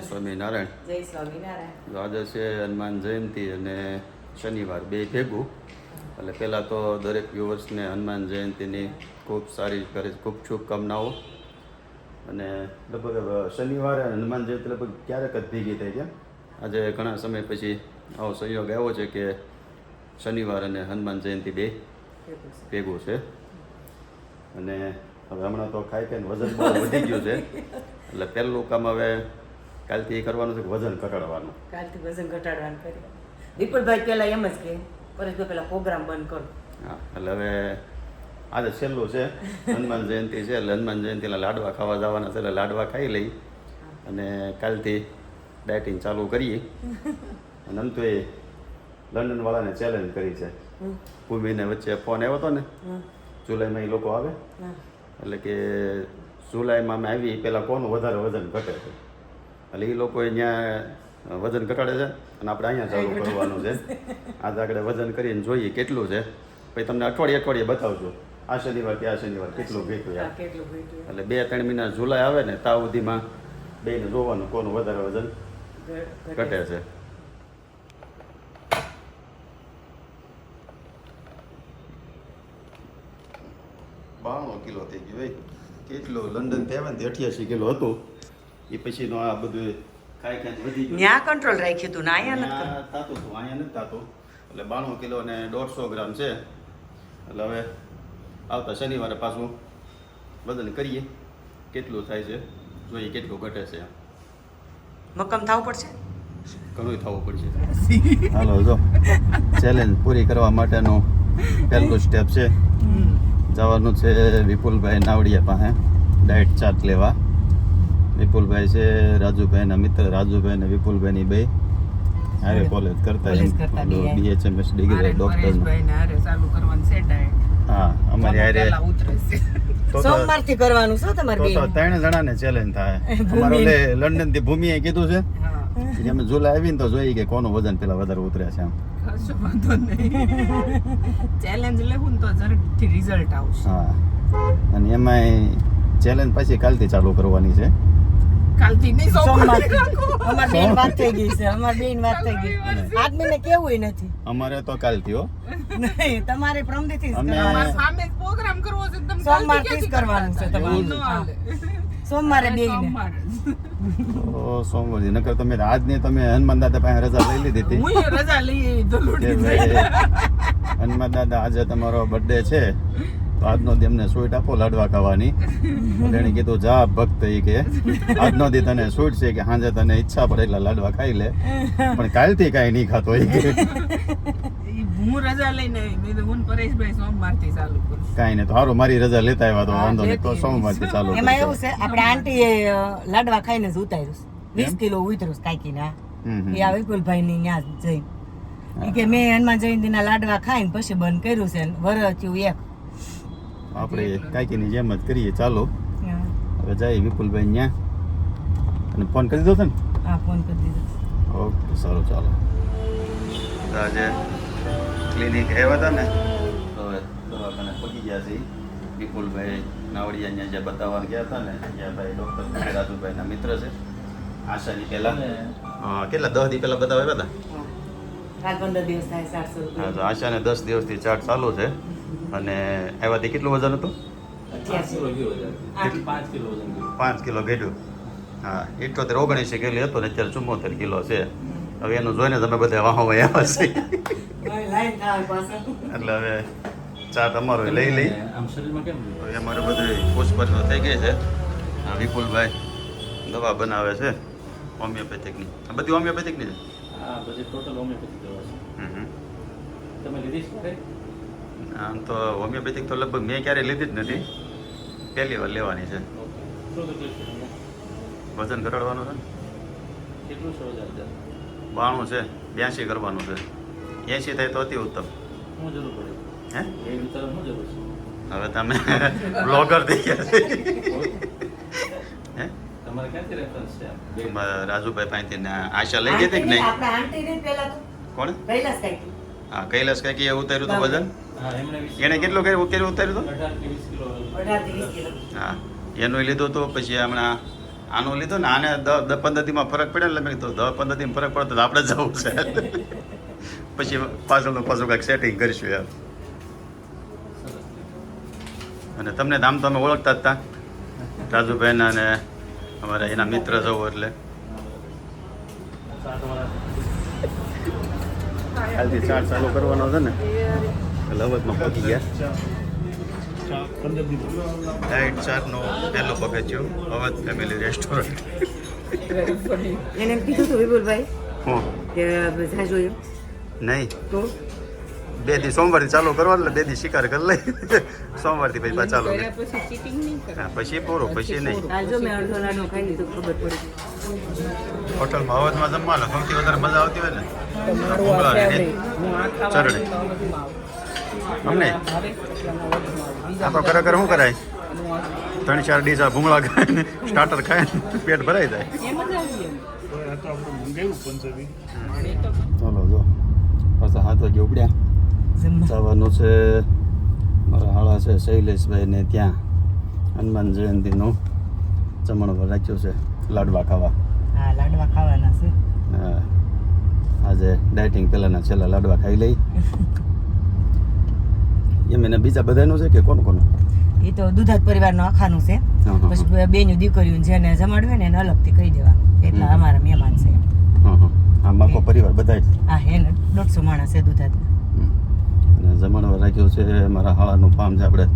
સ્વામિનારાયણ. તો આજે છે હનુમાન જયંતિ અને શનિવાર બે ભેગું. એટલે પહેલાં તો દરેક વ્યુઅર્સને હનુમાન જયંતિની ખૂબ સારી કરે ખૂબ શુભકામનાઓ. અને લગભગ શનિવારે હનુમાન જયંતિ લગભગ ક્યારેક જ ભેગી થઈ છે. આજે ઘણા સમય પછી આવો સંયોગ આવ્યો છે કે શનિવાર અને હનુમાન જયંતિ બે ભેગું છે. અને હવે હમણાં તો ખાઈ ખાઈને વજન બહુ વધી ગયું છે. એટલે પહેલું કામ હવે કાલથી એ કરવાનું છે વજન ઘટાડવાનું? કાલથી વજન ઘટાડવાનું કરી. વિપુલભાઈ પહેલા એમ જ કે પરેશભાઈ પહેલા પ્રોગ્રામ બંધ કરો. હા એટલે હવે આજે છેલ્લું છે. હનુમાન જયંતિ છે એટલે હનુમાન જયંતિના લાડવા ખાવા જવાના છે એટલે લાડવા ખાઈ લઈ અને કાલથી ડાયટિંગ ચાલુ કરીએ. અને આમ તો એ લંડનવાળાને ચેલેન્જ કરી છે. ભૂમિને વચ્ચે ફોન આવ્યો હતો ને જુલાઈમાં એ લોકો આવે. એટલે કે જુલાઈમાં અમે આવી પહેલાં કોનું વધારે વજન ઘટે છે? એટલે એ લોકો અહીંયા વજન ઘટાડે છે અને આપણે અહીંયા ચાલુ કરવાનું છે. આજે આગળ વજન કરીને જોઈએ કેટલું છે. પછી તમને અઠવાડિયે અઠવાડિયે બતાવજો. આ શનિવાર કે આ શનિવાર કેટલું ઘટ્યું યાર એટલે બે ત્રણ મહિના જુલાઈ આવે ને તાવ સુધીમાં બેને જોવાનું કોનું વધારે વજન ઘટે. છે. બાણું કિલો થઈ ગયું ભાઈ. કેટલો? લંડનથી આવ્યા ને અઠ્યાસી કિલો હતું. એ પછીનો આ બધું ખાઈ ખાઈ વધી ગયું. ન્યા કંટ્રોલ રાખ્યું હતું ને અહીંયા નથી થતું થાતું હતું અહીંયા નથી થાતું. એટલે બાણું કિલો અને દોઢસો ગ્રામ છે. એટલે હવે આવતા શનિવારે પાછું વજન કરીએ. કેટલું થાય છે જોઈએ કેટલું ઘટે છે. મક્કમ થવું પડશે? ઘણું થવું પડશે. હાલો જો. ચેલેન્જ પૂરી કરવા માટેનું પહેલું સ્ટેપ છે. જવાનું છે વિપુલભાઈ નાવડિયા પાસે. ડાયટ ચાર્ટ લેવા. વિપુલભાઈ છે રાજુભાઈના મિત્ર રાજુભાઈ અને વિપુલભાઈની બે. હારે કોલેજ કરતા. બીએચએમએસ ડિગ્રી ડોક્ટર હા અમારી હારે સોમવારથી કરવાનું છે તમારે તો બે. ત્રણ જણાને ચેલેન્જ થાય. અમારો લે લંડનથી ભૂમિએ કીધું છે. કે અમે જુલાઈ આવીને તો જોઈએ કે કોનું વજન પેલા વધારે ઉતરે છે આમ ચેલેન્જ લેવું તો ઝડપથી રિઝલ્ટ આવશે. હા. અને એમાંય ચેલેન્જ પછી કાલથી ચાલુ કરવાની છે. કાલથી નહીં સોમવાર. સોમવાર અમાર બેન વાત થઈ ગઈ છે અમાર બેન વાત થઈ ગઈ. આદમીને કેવું નથી. અમારે તો કાલથી હો. નહીં તમારે પ્રમદીથી જ કરવાનું. છે. સામે પ્રોગ્રામ કરવો છે તમે સોમવારથી જ કરવાનું? છે તમારે. સોમવારે બે સોમવારે. નકર તમે આજની તમે હનુમાન દાદા પાસે રજા લઈ લીધી હતી. હું રજા લઈ હનુમાન દાદા આજે તમારો બર્થડે છે. આજનો દી અમને સ્વીટ આપો લાડવા ખાવાની. તેણે એણે કીધું જા ભક્ત એ કે. આજનો દી તને સ્વીટ છે કે સાંજે તને ઈચ્છા પડે એટલે લાડવા ખાઈ લે. પણ કાલથી કાંઈ નહીં ખાતો એ કે. ઈ હું રજા લઈને આવી હું પરેશભાઈ સોમવારથી ચાલુ કરું કાંઈ નહીં તો સારું મારી રજા લેતા આવ્યા તો વાંધો નહીં તો સોમવારથી ચાલુ એમાં એવું છે આપણે આંટી લાડવા ખાઈને જ ઉતાર્યું વીસ કિલો ઉતર્યું કાંઈકી ના. એ આ વિપુલભાઈ ની ત્યાં જઈ કે મેં હનુમાન જયંતિના લાડવા ખાઈને પછી બંધ કર્યું છે વર થયું એક. આપણે કાંઈકીની જેમ જ કરીએ. ચાલો. હવે જઈએ વિપુલભાઈ ત્યાં અને ફોન કરી દો ને? હા ફોન કરી દીધો. ઓકે સારું ચાલો. આજે ક્લિનિક આવ્યા હતા ને? હવે દવાખાને પહોંચી ગયા છે વિપુલભાઈ નાવડિયા ત્યાં જે બતાવવા ગયા હતા ને ત્યાં ભાઈ ડૉક્ટર રાજુભાઈના મિત્ર છે. આશાની પહેલાં. હા. કેટલા દસ દી પહેલાં બતાવ્યા આવ્યા હતા? આશાને દસ દિવસથી ચાટ ચાલુ છે. અને આવ્યાથી કેટલું વજન હતું? પાંચ કિલો ઘટ્યું હા ઇઠોતેર ઓગણીસી કિલો હતો ને અત્યારે ચુમ્મોતેર કિલો છે. હવે એનું જોઈને તમે બધા વાહો આવ્યા છે. થાય પાછળ. એટલે હવે ચાટ અમારો લઈ લઈ. આમ શરીરમાં કેમ હવે અમારે બધું પૂછપરછ થઈ ગઈ છે. વિપુલભાઈ દવા બનાવે છે. હોમિયોપેથિકની. આ બધી હોમિયોપેથિકની છે? આ બધી ટોટલ હોમિયોપેથિક દવા છે. તમે લીધી છે ક્યારે? આમ તો હોમિયોપેથિક તો લગભગ મેં ક્યારેય લીધી જ નથી. પહેલી વાર લેવાની છે. વજન ઘટાડવાનું છે કેટલું છે બાણું છે. બ્યાસી કરવાનું છે. એસી થાય તો અતિ ઉત્તમ. શું જરૂર પડે? હે? એ વિચાર શું જરૂર છે? હવે તમે બ્લોગર થઈ ગયા છે. ક્યાંથી રેફરન્સ છે રાજુભાઈ પાસેથી ને આશા લઈ ગઈ કે નહીં આપણા આંટીને પહેલા તો. કોણ? કૈલાસ. હા કૈલાસ કાંઈક એ ઉતાર્યું હતું વજન? એને એણે કેટલું કર્યું? કેટલું ઉતાર્યું વીસ કિલો. હા એનું લીધું તો પછી હમણાં આનો લીધો ને આને દ દ પદ્ધતિમાં ફરક પડે એટલે મેં કીધું દ પદ્ધતિમાં ફરક પડે તો આપણે જવું છે. પછી પાછળનું પાછું કાંઈક સેટિંગ કરીશું યાર. અને તમને નામ તો અમે ઓળખતા હતા રાજુભાઈના અને અમારા એના મિત્ર જવું એટલે. કાલથી ચાર ચાલુ કરવાનો હતો ને. એટલે અવધમાં પહોંચી ગયા. ડાયટ ચારનો પહેલો પગથિયો અવધ ફેમિલી રેસ્ટોરન્ટ એને એમ કીધું હતું વિપુલભાઈ હા? કે જાજો જોયું. નહીં. તો? બે દી સોમવારથી ચાલુ કરવા એટલે બે દી શિકાર કરી લઈ. સોમવારથી પછી પાછા ચાલુ પછી ચીટિંગ નહીં કરે. હા, પછી પૂરું નહીં. હોટલ ભાવતમાં જમવાનું સૌથી વધારે મજા આવતી હોય ને? ચરણી. અમને મારે એટલામાં વધુમાં આવું. બીજા આ તો ખરેખર શું કરાય? ત્રણ ચાર ડીશ આ ભૂંગળા ખાય ને સ્ટાર્ટર ખાય ને પેટ ભરાઈ જાય. જ ચાલો જો. પાછા હાથો વાગે ઉપડ્યા. જવાનું છે. મારા હાળા છે શૈલેષભાઈ ને ત્યાં. હનુમાન જયંતિનું જમણવાર રાખ્યું છે લાડવા ખાવા. હા લાડવા ખાવાના છે. હા. આજે ડાયટિંગ પહેલાંના છેલ્લા લાડવા ખાઈ લઈ. એમ એને બીજા બધાનું છે કે કોનું કોનું એ તો દુધાત પરિવારનું આખાનું છે. પછી બેનું દીકરીઓ જેને જમાડવે ને એને અલગથી કહી દેવા એટલા અમારા મહેમાન છે. હા હા. આ માખો પરિવાર બધાય. હા હે ને. દોઢસો માણસ છે દુધાત હમ. રાખ્યો છે મારા હાળાનું ફાર્મ છે આપણે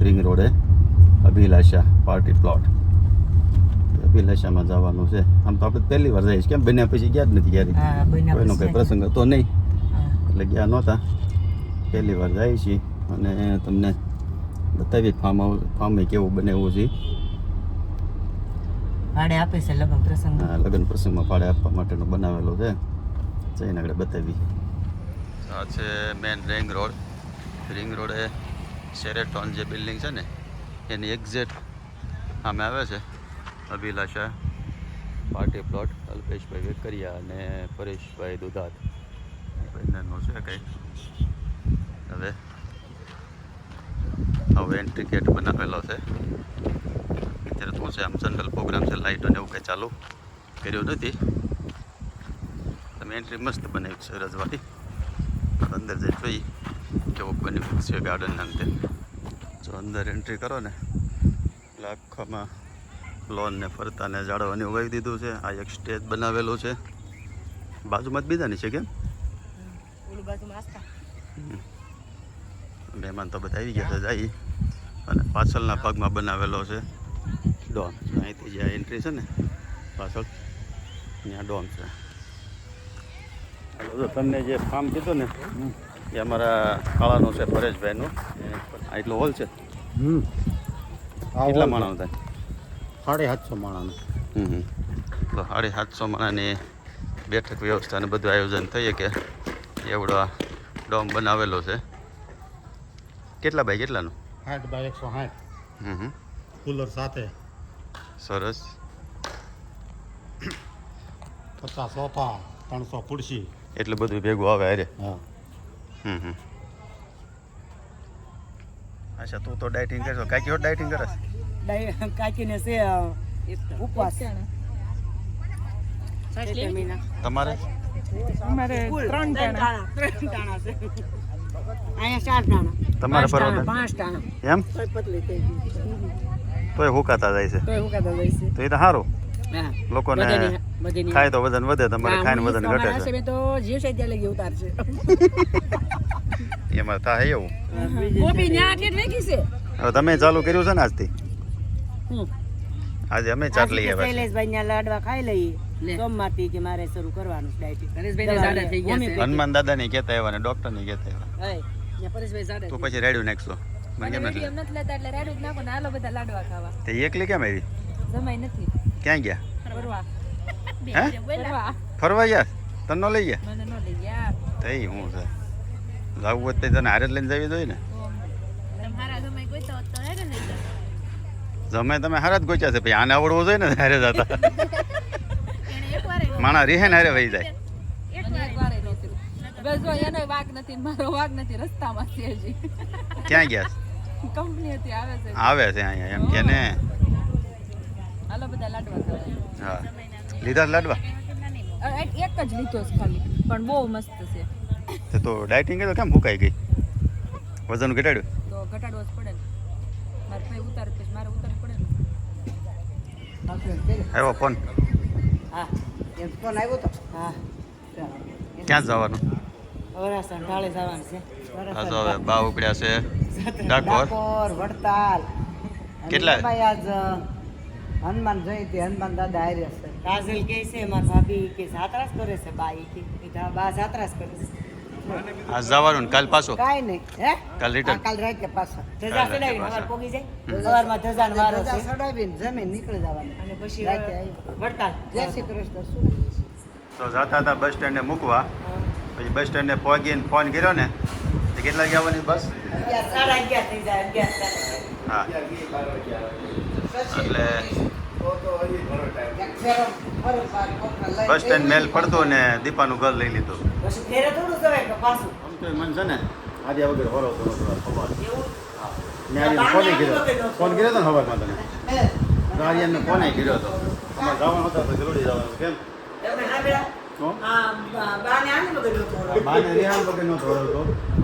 રિંગ રોડે અભિલાષા પાર્ટી પ્લોટ. અભિલાષામાં જવાનું છે. આમ તો આપણે પહેલી વાર જઈશ કેમ બન્યા પછી ગયા જ નથી ક્યારે કોઈનો કંઈ પ્રસંગ હતો નહીં. એટલે ગયા નહોતા. પહેલી વાર જાય છીએ અને તમને બતાવી ફાર્મ ફાર્મે કેવું બને એવું છે. ભાડે આપે છે લગ્ન પ્રસંગ લગ્ન પ્રસંગમાં ભાડે આપવા માટેનો બનાવેલો છે. જઈને આગળ બતાવી આ છે મેન રિંગ રોડ રિંગ રોડે સેરેટોન જે બિલ્ડિંગ છે ને, એની એક્ઝેક્ટ સામે આવે છે. અભિલાષા પાર્ટી પ્લોટ અલ્પેશભાઈ વેકરિયા અને પરેશભાઈ દુધાત. બંનેનો છે કંઈ. હવે હવે એન્ટ્રી ગેટ બનાવેલો છે. અત્યારે શું છે, આમ જનરલ પ્રોગ્રામ છે લાઇટો ને એવું કંઈ ચાલુ કર્યું નથી. તમે એન્ટ્રી મસ્ત બનાવી છે, રજવાડી. અંદર જઈ જોઈ કેવો બની છે ગાર્ડન અંતે જો અંદર એન્ટ્રી કરો ને એટલે આખામાં લોનને ફરતાને ફરતા ઉગાવી દીધું છે. આ એક સ્ટેજ બનાવેલું છે. બાજુમાં જ બીજાની છે કેમ? મહેમાન તો બધા આવી ગયા છે જાય. અને પાછળના ભાગમાં બનાવેલો છે ડોમ. અહીંથી જે એન્ટ્રી છે ને પાછળ ત્યાં ડોમ છે. તમને જે ફાર્મ કીધું ને એ અમારા કાળાનું છે પરેશભાઈનું. એટલો હોલ છે? કેટલા માણસ થાય? સાડે સાતસો માણસનું હમ. તો સાડી સાતસો માણાની બેઠક વ્યવસ્થા ને બધું આયોજન થઈ કે એવડો આ ડોમ બનાવેલો છે. કેટલા બાય કેટલાનું? સાઠ બાય એકસો સાઠ. હમ કુલર સાથે. સરસ. પચાસ સોફા ત્રણસો ખુરશી. એટલું બધું ભેગું આવે અરે હમ હમ. અચ્છા તું તો ડાયટિંગ કરશો કાકી કેવો ડાયટિંગ કરસ ડાય- કાકીને છે ઉપવાસ. તમારે? અમારે એ ત્રણ જણા ત્રણ ટાણા છે. અહીંયા ચાર ટાણા. તમારે પાંચ પાંચ ટાણા. એમ? તોય પતલી થઈ ગઈ. તોય હુકાતા જાય છે. તોય તો એ તો સારું લોકોને ખાય તો વજન વધે તમારે ખાઈને વજન ઘટે છે. તો જીવ છે ત્યાં લગી ઉતારશે છે. એમાં થાય એવું. ગોપી ન્યા આટલી વેગી છે? હવે તમે ચાલુ કર્યું છે ને આજથી? આજે અમે ચાટ લઈ આવ્યા શૈલેષભાઈ ના લાડવા ખાઈ લઈએ સોમવારથી કે મારે શરૂ કરવાનું ડાયટિંગ. હનુમાન દાદા ની કહેતા આવ્યા. ને ડોક્ટરની કહેતા આવ્યા પછી રેડ્યું નાખશો મને કેમ નથી લેતા એટલે રેડું જ નાખો ને હાલો બધા લાડવા ખાવા. તે એકલી કેમ આવી? જમાઈ નથી. ક્યાં ગયા? ફરવા. હે? ફરવા. ફરવા ગયા? તને ન લઈ ગયા? મને ન લઈ ગયા. થઈ હું છે? જવું હોત તો તને હારે જ લઈને જવી જોઈએ ને? તમારા જમાઈ કોઈ તો તો હેડે લઈ જાય જમે તમે હારા જ ગોચ્યા છે ભાઈ આને આવડવું જોઈએ ને હારે જતા? એને એક વાર માણા રીહે ને હારે વહી જાય. એક વાર નહોતું બસ જો એનો વાગ નથી ને મારો વાગ નથી રસ્તામાં છે હજી. ક્યાં ગયા છે? કંપની હતી આવે છે. આવે છે અહીંયા એમ કે ને. હાલો બધા લાડવા ખાવા. હા. લીધા લાડવા? એક જ લીધો છે ખાલી પણ બહુ મસ્ત છે. તો તો ડાયટિંગ તો કેમ ભૂકાઈ ગઈ? વજન ઘટાડ્યું? તો ઘટાડવો જ પડે ને. મારે ભાઈ ઉતારે પછી મારે ઉતાર પડે આવ્યો ફોન? હા. એમ ફોન આવ્યો તો? હા. ક્યાં જવાનું? વરાસણ ઢાળે જવાનું છે. હા હવે બા છે. ડાકોર? વડતાલ. કેટલા? આજ હનુમાન જયંતિ હનુમાન દાદા હાર્યા છે. કાજલ કે છે મારા ભાભી કે સાતરાસ કરે છે બા એ કે બા સાતરાસ કરે છે. આ જવાનું કાલ પાછો? કાંઈ નહીં હે? કાલ return? કાલ રાતે પાછો. ધજા ચડાવીને પાછા. પોગી જાય. સવારમાં ધજાનો વારો ધજા છે. ચડાવીને જમીન નીકળી જવાનું. અને પછી વડતાલ. જય શ્રી કૃષ્ણ શું તો જતા હતા બસ સ્ટેન્ડે મૂકવા. પછી બસ સ્ટેન્ડે પહોંચીને ફોન કર્યો ને તો કેટલા વાગે આવવાની બસ હા. એટલે બસ સ્ટેન્ડ મેલ પડતો ને દીપાનું ઘર લઈ લીધું. પછી ફેરે થોડું જવાય કે પાછું? આમ તો મન છે ને આજે વગર હરો તો ખબર. ને આજે ફોન કર્યો. ફોન કર્યો હતો ને હવારમાં તને? હે, ફોને કર્યો હતો અમારે જવાનું હતો તો જરૂરી જવાનું કેમ? તો.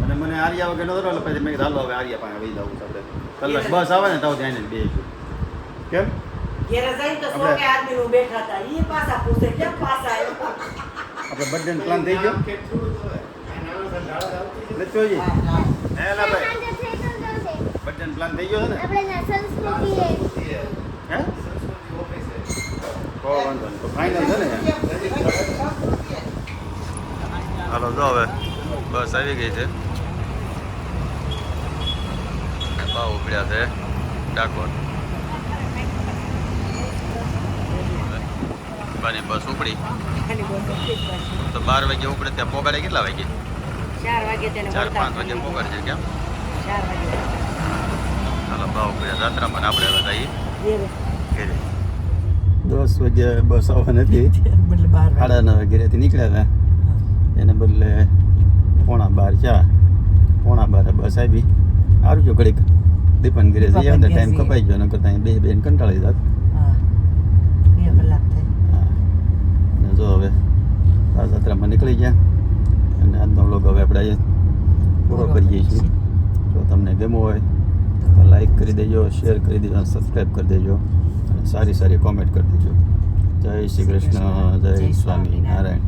અને મને આર્યા વગર નો એટલે પછી મેં હાલો હવે આર્યા પાસે છે આપણે. કલાક બસ આવે ને તો ત્યાં બે કેમ? તો આપણે- કે બર્થડે પ્લાન થઈ ગયો? જોઈએ હે ના ભાઈ. બર્થડે પ્લાન થઈ ગયો છે ને? હે તો વાંધો નહીં તો ફાઇનલ છે ને? હાલો જો હવે બસ આવી ગઈ છે. ભાવ ઉપડ્યા છે ડાકોર બાની બસ ઉપડી. આની બહુ તકલીફ પડે. તો બાર વાગે ઉપડે ત્યાં પોગાડે કેટલા વાગે? ચાર વાગે તેને ચાર વળતા પાંચ વાગે પોગાડે છે કેમ? ચાર વાગે ચાલો ભાવ ઉપડ્યા. જાત્રામાં ને આપણે હવે જઈએ. ઘેરે. ઘરે. દસ વાગે બસ આવવા નથી બદલે બાર વાગે. સાડા નવે ઘરેથી નીકળ્યા હતા. એને બદલે પોણા બાર ચા પોણા બારે બસ આવી. સારું જો ઘડીક. દીપન ઘરે જઈ આવે દીપન ઘેર ટાઈમ જઈએ. કપાઈ ગયો નકર ત્યાં બે બેન કંટાળી જાત. હા. બે કલાક થાય હા. અને જો હવે આ જાત્રામાં નીકળી ગયા. અને આજનો વ્લોગ હવે આપણે અહીંયા પૂરો કરીએ છીએ. જો તમને ગમ્યો હોય તો લાઈક કરી દેજો શેર કરી દેજો અને સબસ્ક્રાઈબ કરી દેજો. અને સારી સારી કોમેન્ટ કરી દેજો. જય શ્રી કૃષ્ણ જય સ્વામિનારાયણ.